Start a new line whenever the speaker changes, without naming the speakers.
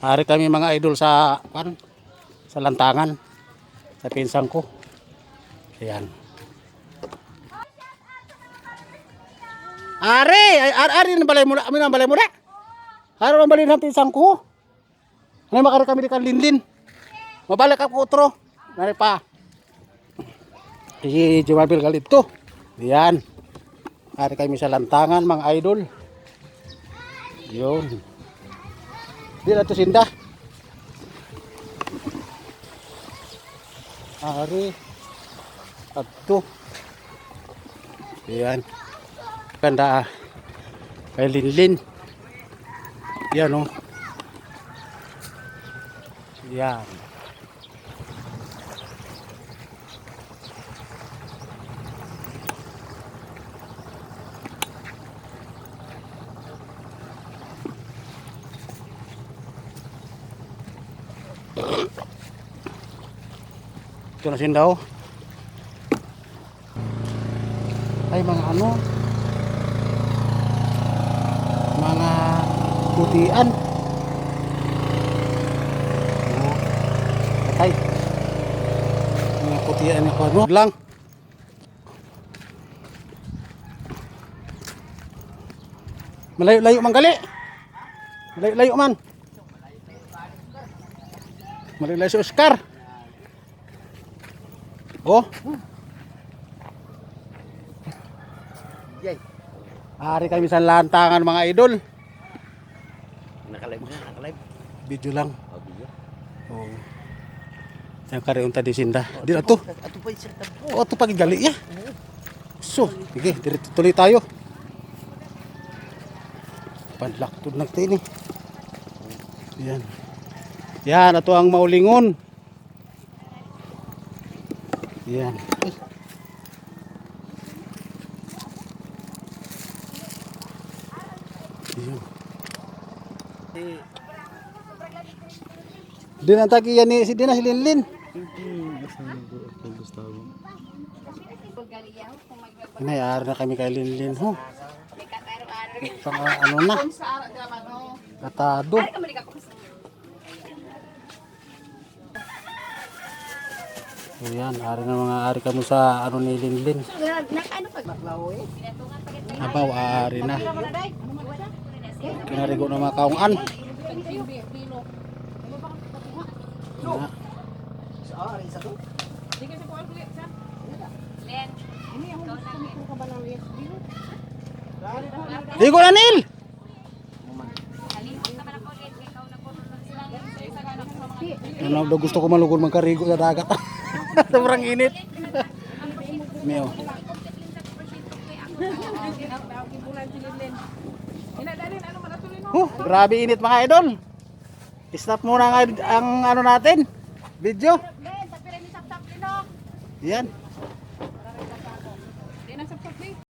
Hari kami mga idol sa kan, sa lantangan. Sa pinsang ko. Ayan. Ari, ari, ari ng balay muna, amin ang balay muna. Ari ang balay ng pinsang ko. Ano makari kami di kan linlin. Mabalik ako utro. Nari pa. Si Jumabil galit to. Ayan. Ari kami sa lantangan mga idol. Yun. Di na to sinda. Ari. Ato. Ayan. Ganda ah. Kay Linlin. Yan oh. Yan. Ito na sinda oh. Ay mga ano? Mga putian. Patay. Mga putian ako ano lang. Malayo-layo man gali. Malayo-layo man. Malayo-layo si Oscar. Oh.
Yay.
Ari kami sa lantangan mga idol.
Nakalive na, nakalive.
Video lang.
Oh, video.
Oh. Yang kari unta di sinda. Di ato.
Ato pa po.
Oh, ato pagi gali ya. So, sige, dirito tuloy tayo. Panlaktod ng tini. Yan. Yan, ato ang maulingon. Yan. Ay. Di na tagi yan ni si Dina si Linlin. Inayar na kami kay Linlin ho. Pang ano na. Katado. Ayan, ari na mga ari kamo sa ano ni Linlin. Abaw, ari na. Kinarigo na mga kaungan. Na. Ligo na Nil! Ano daw gusto ko malugod magkarigo sa dagat. Sobrang init. Mio. Oh, grabe init mga idol. Stop muna ang, ang ano natin. Video. Yan.